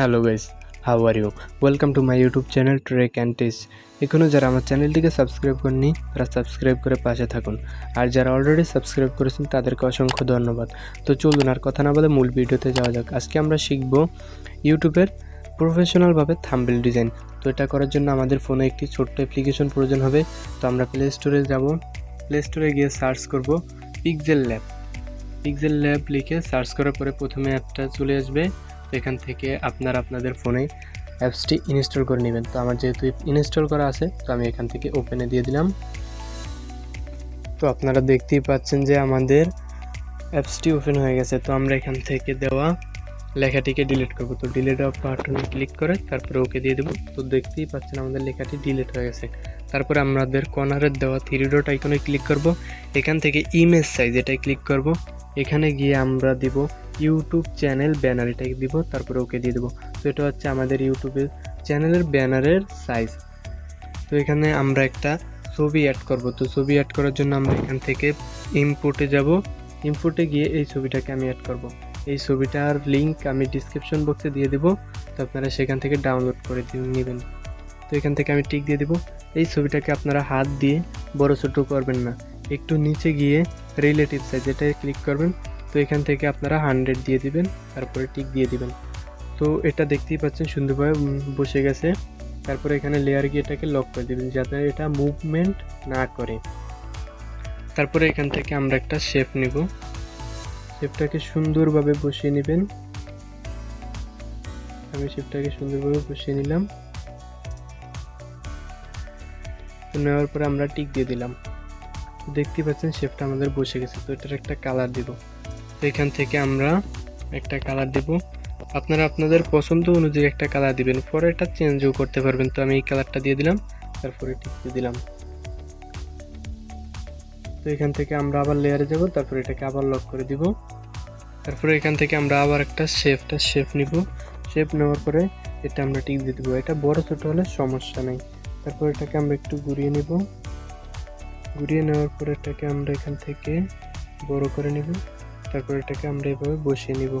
Hello guys, how are you? Welcome to my YouTube channel Trek and Taste. এখনও যারা আমার চ্যানেলটিকে subscribe করেননি, তারা সাবস্ক্রাইব করে পাশে থাকুন। আর যারা অলরেডি সাবস্ক্রাইব করেছেন, তাদেরকে অসংখ্য ধন্যবাদ। তো চলুন, আর কথা না বলে মূল ভিডিওতে যাওয়া যাক। আজকে আমরা শিখব ইউটিউবের প্রফেশনালভাবে থাম্বেল ডিজাইন তো এটা করার জন্য আমাদের ফোনে একটি ছোট্ট অ্যাপ্লিকেশন প্রয়োজন হবে। তো আমরা প্লে স্টোরে যাব। প্লে স্টোরে গিয়ে সার্চ করব পিকজেল ল্যাব পিকজেল ল্যাব লিখে সার্চ করার পরে প্রথমে অ্যাপটা চলে আসবে। এখান থেকে আপনারা আপনাদের ফোনে অ্যাপসটি ইনস্টল করে নেবেন। তো আমার যেহেতু ইনস্টল করা আছে, তো আমি এখান থেকে ওপেনে দিয়ে দিলাম। তো আপনারা দেখতেই পাচ্ছেন যে আমাদের অ্যাপসটি ওপেন হয়ে গেছে। তো আমরা এখান থেকে দেওয়া লেখাটিকে ডিলিট করব। তো ডিলিট অফ বাটনে ক্লিক করে তারপরে ওকে দিয়ে দেবো। তো দেখতেই পাচ্ছেন আমাদের লেখাটি ডিলিট হয়ে গেছে। তারপরে আমাদের কর্নারের দেওয়া থ্রি ডট আইকনে ক্লিক করব। এখান থেকে ইমেজ সাইজ এটাই ক্লিক করব। এখানে গিয়ে আমরা দিব ইউটিউব চ্যানেল ব্যানার এটাকে দিব, তারপরে ওকে দিয়ে দেবো। তো এটা হচ্ছে আমাদের ইউটিউবের চ্যানেলের ব্যানারের সাইজ তো এখানে আমরা একটা ছবি অ্যাড করব। তো ছবি অ্যাড করার জন্য আমরা এখান থেকে ইম্পোর্টে যাব। ইম্পোর্টে গিয়ে এই ছবিটাকে আমি অ্যাড করব। এই ছবিটার লিঙ্ক আমি ডিসক্রিপশন বক্সে দিয়ে দেবো। তো আপনারা সেখান থেকে ডাউনলোড করে নেবেন। তো এখান থেকে আমি টিক দিয়ে দেবো। এই ছবিটাকে আপনারা হাত দিয়ে বড় ছোটো করবেন না। একটু নিচে গিয়ে রিলেটিভ সাইজ এটাই ক্লিক করবেন। তো এখান থেকে আপনারা হান্ড্রেড দিয়ে দিবেন, তারপরে টিক দিয়ে দিবেন। তো এটা দেখতেই পাচ্ছেন, সুন্দরভাবে বসে গেছে। তারপরে এখানে লেয়ার গিয়ে এটাকে লক করে দিবেন, যাতে এটা মুভমেন্ট না করে। তারপরে এখান থেকে আমরা একটা শেপ নিব। শেপটাকে সুন্দরভাবে বসিয়ে নেবেন। আমি শেপটাকে সুন্দরভাবে বসিয়ে নিলাম। নেওয়ার পরে আমরা টিক দিয়ে দিলাম। দেখতে পাচ্ছেন শেপটা আমাদের বসে গেছে। তো এটার একটা কালার দিব। তো এখান থেকে আমরা একটা কালার দিব। আপনারা আপনাদের পছন্দ অনুযায়ী একটা কালার দিবেন। পরে এটা চেঞ্জও করতে পারবেন। তো আমি এই কালারটা দিয়ে দিলাম। তারপরে টিক দিয়ে দিলাম। তো এখান থেকে আমরা আবার লেয়ারে যাব। তারপরে এটাকে আবার লক করে দিব। তারপরে এখান থেকে আমরা আবার একটা শেপটা শেপ নিব। শেপ নেওয়ার পরে এটা আমরা টিক দিয়ে দেবো। এটা বড় ছোট হলে সমস্যা নেই। তারপর এটাকে আমরা একটু ঘুরিয়ে নিব। ঘুরিয়ে নেওয়ার পরে এটাকে আমরা এখান থেকে বড় করে নিব। তারপর এটাকে আমরা এভাবে বসিয়ে নিব।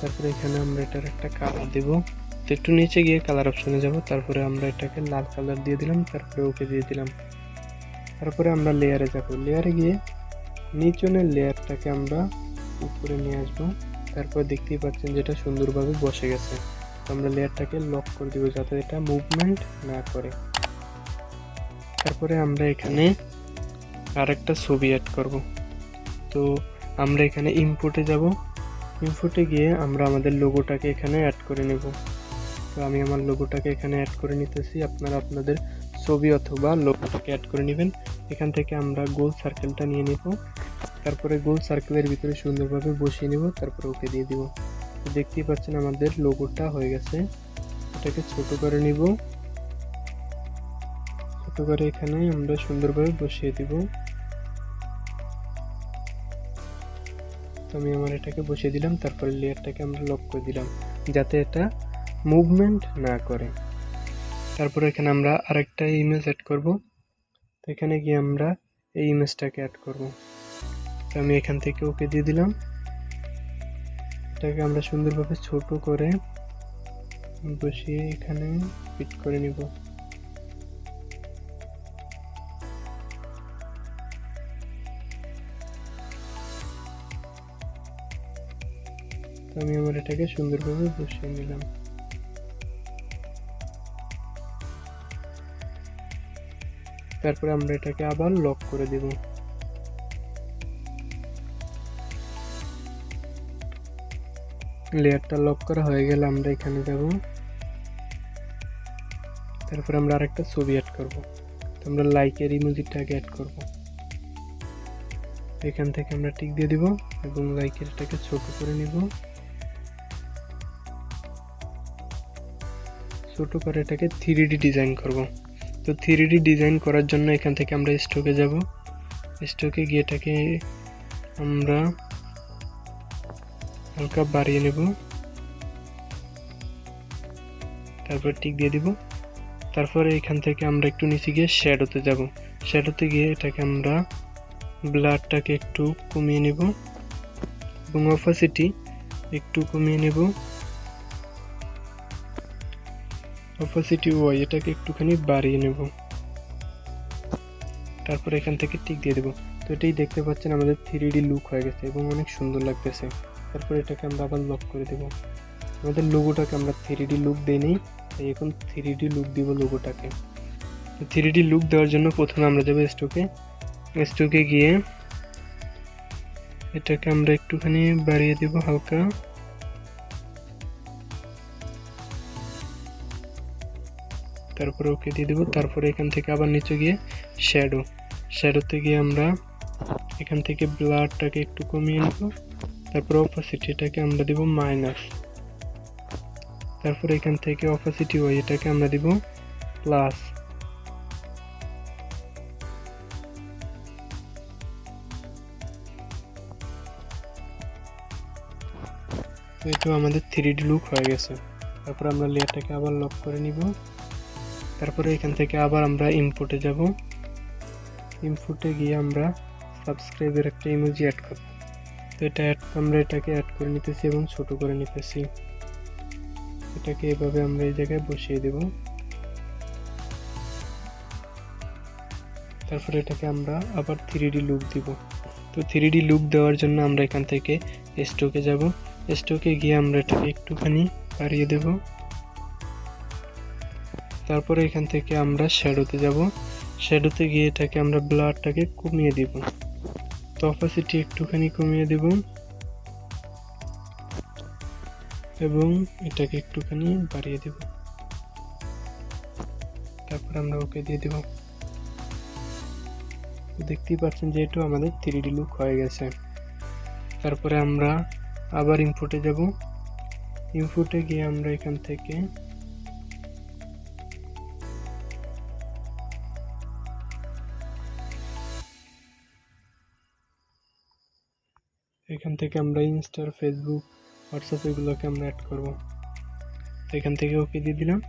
তারপরে এখানে আমরা এটার একটা কালার দেব। তো একটু নিচে গিয়ে কালার অপশনে যাব। তারপরে আমরা এটাকে লাল কালার দিয়ে দিলাম, তারপরে ওকে দিয়ে দিলাম। তারপরে আমরা লেয়ারে যাব। লেয়ারে গিয়ে নিচনের লেয়ারটাকে আমরা উপরে নিয়ে আসব। তারপর দেখতেই পাচ্ছেন যেটা সুন্দরভাবে বসে গেছে। আমরা লেয়ারটাকে লক করে দিব যাতে এটা মুভমেন্ট না করে। তারপরে আমরা এখানে আরেকটা ছবি অ্যাড করব। তো আমরা এখানে ইনপুটে যাব। ইনপুটে গিয়ে আমরা আমাদের লোগোটাকে এখানে অ্যাড করে নেব। তো আমি আমার লোগোটাকে এখানে অ্যাড করে নিতেছি। আপনারা আপনাদের ছবি অথবা লোগোটাকে অ্যাড করে নেবেন। এখান থেকে আমরা গোল সার্কেলটা নিয়ে নেব। তারপরে গোল সার্কেলের ভিতরে সুন্দরভাবে বসিয়ে নেব। তারপরে ওকে দিয়ে দিব। দেখতেই পাচ্ছেন আমাদের লোগোটা হয়ে গেছে। এটাকে ছোট করে নিব। ছোট করে এখানে আমরা সুন্দরভাবে বসিয়ে দিব। তো আমি আমার এটাকে বসিয়ে দিলাম, তারপরে লেয়ারটাকে আমরা লক করে দিলাম, যাতে এটা মুভমেন্ট না করে। তারপরে এখানে আমরা আরেকটা ইমেজ অ্যাড করব। তো এখানে গিয়ে আমরা এই ইমেজটাকে অ্যাড করব। তো আমি এখান থেকে ওকে দিয়ে দিলাম। এটাকে আমরা সুন্দরভাবে ছোট করে বসিয়ে এখানে ফিট করে নিব। তো আমি আমার এটাকে সুন্দরভাবে বসিয়ে নিলাম। তারপরে আমরা এটাকে আবার লক করে দেব। লেয়ারটা লক করা হয়ে গেলে আমরা এখানে যাব। তারপর আমরা আরেকটা ছবি অ্যাড করব। তো আমরা লাইকের ইমোজিটাকে অ্যাড করব। এখান থেকে আমরা টিক দিয়ে দিব এবং লাইকের এটাকে ছোট করে নিব। ছোট করে এটাকে থ্রি ডি ডিজাইন করব। তো থ্রি ডি ডিজাইন করার জন্য এখান থেকে আমরা স্টকে যাব। স্টকে গিয়ে এটাকে আমরা হালকা বাড়িয়ে নেব। তারপর টিক দিয়ে দিব। তারপরে এখান থেকে আমরা একটু নিচে গিয়ে শ্যাডোতে যাব। শ্যাডোতে গিয়ে এটাকে আমরা ব্লাডটাকে একটু কমিয়ে নেব। এবং অপাসিটি একটু কমিয়ে নেব। অপোসিটি ওয়াই এটাকে একটুখানি বাড়িয়ে নেব। তারপর এখান থেকে টিক দিয়ে দেবো। তো এটাই দেখতে পাচ্ছেন আমাদের থ্রি লুক হয়ে গেছে এবং অনেক সুন্দর লাগতেছে। তারপর এটাকে আমরা আবার লক করে দেবো। আমাদের লোগোটাকে আমরা থ্রি লুক দিইনি তাই এখন থ্রি লুক দিব লোগোটাকে থ্রি লুক দেওয়ার জন্য প্রথমে আমরা যাব স্টোকে স্টোকে গিয়ে এটাকে আমরা একটুখানি বাড়িয়ে দেব হালকা। তারপরে ওকে দিয়ে দেবো। তারপরে এখান থেকে আবার নিচে গিয়ে শ্যাডো শ্যাডোতে গিয়ে আমরা এখান থেকে ব্লাডটাকে একটু কমিয়ে নেব। তারপর অপোসিটিটাকে আমরা দেব মাইনাস তারপরে এখান থেকে অপোসিটি ওয়াই এটাকে আমরা দিব প্লাস তো আমাদের থ্রি ডি লুক হয়ে গেছে। তারপর আমরা লেয়ারটাকে আবার লক করে নিব। তারপরে এখান থেকে আবার আমরা ইনপুটে যাব। ইনপুটে গিয়ে আমরা সাবস্ক্রাইবের একটা ইমোজি অ্যাড করব। তো এটা অ্যাড আমরা এটাকে অ্যাড করে নিতেছি এবং ছোট করে নিতেছি। এটাকে এভাবে আমরা এই জায়গায় বসিয়ে দেব। তারপরে এটাকে আমরা আবার থ্রি ডি লুক দিব। তো থ্রি ডি লুক দেওয়ার জন্য আমরা এখান থেকে স্টোকে যাব। স্টোকে গিয়ে আমরা এটাকে একটুখানি বাড়িয়ে দেব। তারপরে এখান থেকে আমরা শ্যাডোতে যাব। শ্যাডোতে গিয়ে এটাকে আমরা ব্লারটাকে কমিয়ে দিব। তো অপাসিটি একটুখানি কমিয়ে দেব। এবং এটাকে একটুখানি বাড়িয়ে দেব। তারপর আমরা ওকে দিয়ে দেব। দেখতেই পাচ্ছেন যে এটা আমাদের থ্রি লুক হয়ে গেছে। তারপরে আমরা আবার ইনপুটে যাব। ইনপুটে গিয়ে আমরা এখান থেকে থেকে আমরা ইনস্টার ফেসবুক হোয়াটসঅ্যাপ এগুলোকে আমরা অ্যাড করব। এখান থেকে ওকে দিয়ে দিলাম।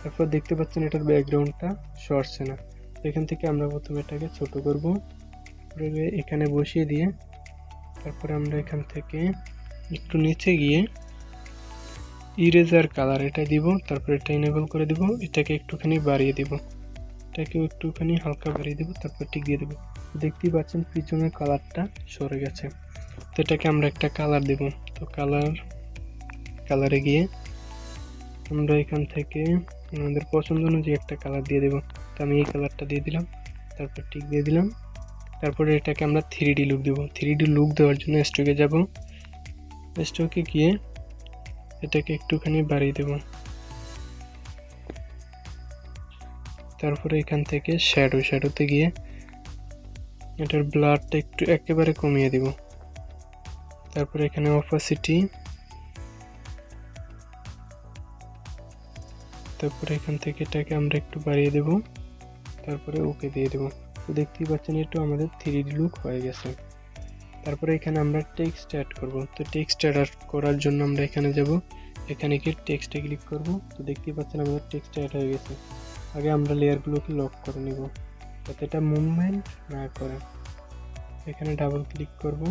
তারপর দেখতে পাচ্ছেন এটার ব্যাকগ্রাউন্ডটা সরছে না। এখান থেকে আমরা প্রথমে এটাকে ছোট করব। করে এখানে বসিয়ে দিয়ে তারপরে আমরা এখান থেকে একটু নিচে গিয়ে ইরেজার কালার এটা দিব। তারপর এটা ইনেবল করে দিব। এটাকে একটুখানি বাড়িয়ে দিব। এটাকেও একটুখানি হালকা বাড়িয়ে দেবো। তারপর ঠিক দিয়ে দেবো। দেখতেই পাচ্ছেন পিছনের কালারটা সরে গেছে। তো এটাকে আমরা একটা কালার দেব। তো কালার কালারে গিয়ে আমরা এখান থেকে আমাদের পছন্দ অনুযায়ী একটা কালার দিয়ে দেবো। তো আমি এই কালারটা দিয়ে দিলাম, তারপর ঠিক দিয়ে দিলাম। তারপরে এটাকে আমরা থ্রি ডি লুক দেবো। থ্রি ডি লুক দেওয়ার জন্য স্টকে যাব। স্টকে গিয়ে এটাকে একটুখানি বাড়িয়ে দেব। তারপরে এখান থেকে শ্যাডো শ্যাডোতে গিয়ে এটার ব্লাডটা একটু একেবারে কমিয়ে দেব। তারপরে এখানে অপাসিটি তারপরে এখান থেকে এটাকে আমরা একটু বাড়িয়ে দেব, তারপরে ওকে দিয়ে দেব। তো দেখতেই পাচ্ছেন একটু আমাদের থ্রি লুক হয়ে গেছে। তারপরে এখানে আমরা টেক্সট অ্যাড করব। তো টেক্সট অ্যাড করার জন্য আমরা এখানে যাব। এখানে গিয়ে টেক্সটে ক্লিক করব। তো দেখতেই পাচ্ছেন আমাদের টেক্সট অ্যাড হয়ে গেছে। আগে আমরা লেয়ারগুলোকে লক করে নিব। যাতে এটা মুভমেন্ট না করে। এখানে ডাবল ক্লিক করব।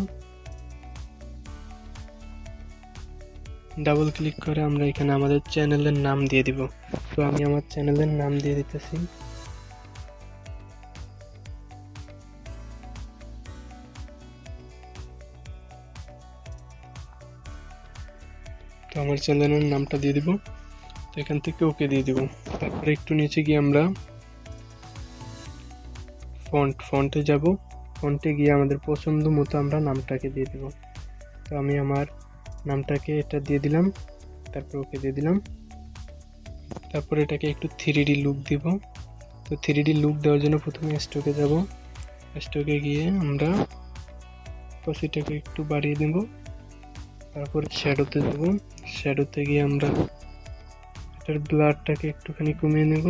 ডাবল ক্লিক করে আমরা এখানে আমাদের চ্যানেলের নাম দিয়ে দিব। তো আমি আমার চ্যানেলের নাম দিয়ে দিতেছি। তো আমার চ্যানেলের নামটা দিয়ে দিব। তো এখান থেকে ওকে দিয়ে দিব। তারপরে একটু নিচে গিয়ে আমরা ফন্ট ফন্টে যাব। ফন্টে গিয়ে আমাদের পছন্দ মতো আমরা নামটাকে দিয়ে দেব। তো আমি আমার নামটাকে এটা দিয়ে দিলাম, তারপর ওকে দিয়ে দিলাম। তারপর এটাকে একটু থ্রি ডি লুক দিব। তো থ্রি ডি লুক দেওয়ার জন্য প্রথমে স্টকে যাব। স্টকে গিয়ে আমরা পসিটাকে একটু বাড়িয়ে দেব। তারপর শ্যাডোতে যাব। শ্যাডোতে গিয়ে আমরা এটার ব্লাডটাকে একটুখানি কমিয়ে নেব।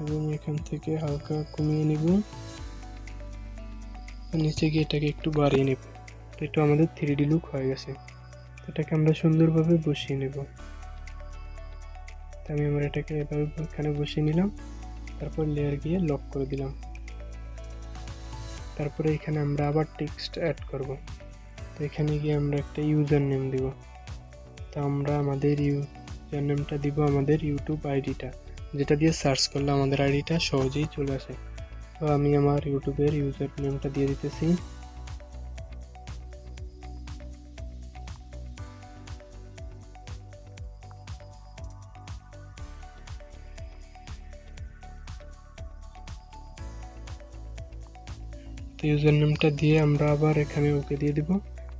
এবং এখান থেকে হালকা কমিয়ে নেব। নিচে গিয়ে এটাকে একটু বাড়িয়ে নেব। এটা আমাদের থ্রি লুক হয়ে গেছে। এটাকে আমরা সুন্দরভাবে বসিয়ে নেব। তো আমি আমার এটাকে এভাবে এখানে বসিয়ে নিলাম। তারপর লেয়ার গিয়ে লক করে দিলাম। তারপরে এখানে আমরা আবার টেক্সট অ্যাড করব। তো এখানে গিয়ে আমরা একটা ইউজার নেম দিব। তো আমরা আমাদের ইউ ইউজার নেমটা দিব আমাদের ইউটিউব আইডিটা যেটা দিয়ে সার্চ করলে আমাদের আইডিটা সহজেই চলে আসে। তো আমি আমার ইউটিউবের ইউজার নেমটা দিয়ে দিতেছি। তো ইউজার নেমটা দিয়ে আমরা আবার এখানে ওকে দিয়ে দিব।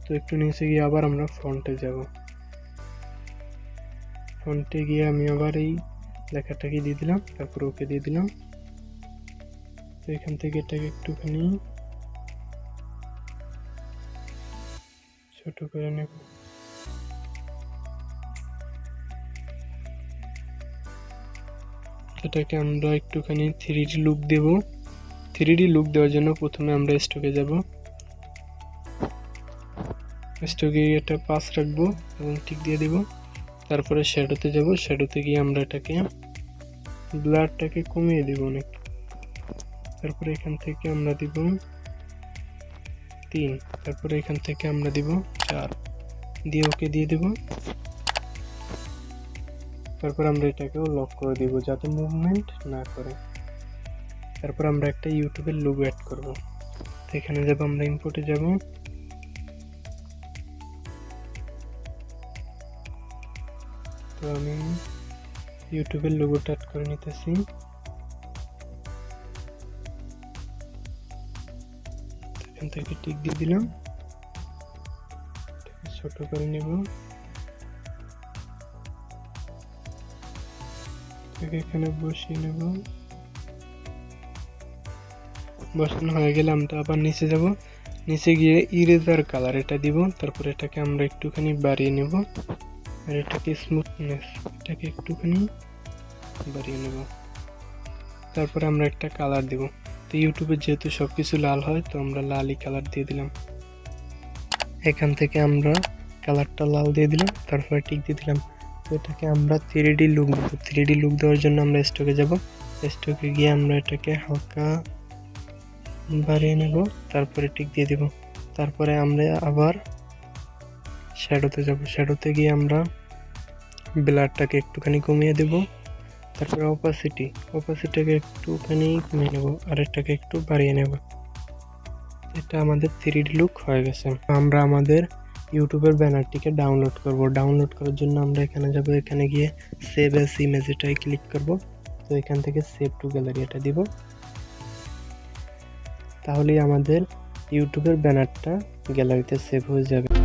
তো একটু নিচে গিয়ে আবার আমরা ফ্রন্টে যাব। ফ্রন্টে গিয়ে আমি আবার এই লেখাটাকে দিয়ে দিলাম, তারপর ওকে দিয়ে দিলাম। তো এখান থেকে এটাকে একটুখানি ছোট করে নেব। এটাকে আমরা একটুখানি থ্রি লুক দেব। থ্রি লুক দেওয়ার জন্য প্রথমে আমরা স্টকে যাব। স্টকে এটা পাস রাখব এবং টিক দিয়ে দিব। তারপরে শ্যাডোতে যাব। শ্যাডোতে গিয়ে আমরা এটাকে ব্লারটাকে কমিয়ে দিব অনেক। তারপরে এখান থেকে আমরা দিব তিন। তারপরে এখান থেকে আমরা দিব চার। দিয়ে ওকে দিয়ে দিব। তারপর আমরা এটাকেও লক করে দিব যাতে মুভমেন্ট না করে। তারপর আমরা একটা ইউটিউবের লোগো অ্যাড করব। তো এখানে যাব, আমরা ইম্পোর্টে যাব। তো আমি ইউটিউবের লোগোটা অ্যাড করে নিতেছি। এখান থেকে টিক দিয়ে দিলাম। ছোট করে নেব। এখানে বসিয়ে নেব। বসানো হয়ে গেলে আমরা আবার নিচে যাব। নিচে গিয়ে ইরেজার কালার এটা দিব, তারপর এটাকে আমরা একটুখানি বাড়িয়ে নেব। আর এটাকে স্মুথনেস এটাকে একটুখানি বাড়িয়ে নেব। তারপরে আমরা একটা কালার দেব। তো ইউটিউবে যেহেতু সব কিছু লাল হয়, তো আমরা লালই কালার দিয়ে দিলাম। এখান থেকে আমরা কালারটা লাল দিয়ে দিলাম, তারপরে টিক দিয়ে দিলাম। তো এটাকে আমরা থ্রি ডি লুক দেবো। থ্রি ডি লুক দেওয়ার জন্য আমরা স্টকে যাব। স্টকে গিয়ে আমরা এটাকে হালকা বাড়িয়ে নেব, তারপরে টিক দিয়ে দিব। তারপরে আমরা আবার শ্যাডোতে যাব। শ্যাডোতে গিয়ে আমরা ব্লারটাকে একটুখানি কমিয়ে দেব। তারপরে অপাসিটি অপাসিটিকে একটুখানি কমিয়ে নেব আর এটাকে একটু বাড়িয়ে নেব। এটা আমাদের থ্রি লুক হয়ে গেছে। আমরা আমাদের ইউটিউবের ব্যানারটিকে ডাউনলোড করব। ডাউনলোড করার জন্য আমরা এখানে যাব। এখানে গিয়ে সেভ এস ইমেজ ক্লিক করব। তো এখান থেকে সেভ টু গ্যালারি এটা দিব। তাহলেই আমাদের ইউটিউবের ব্যানারটা গ্যালারিতে সেভ হয়ে যাবে।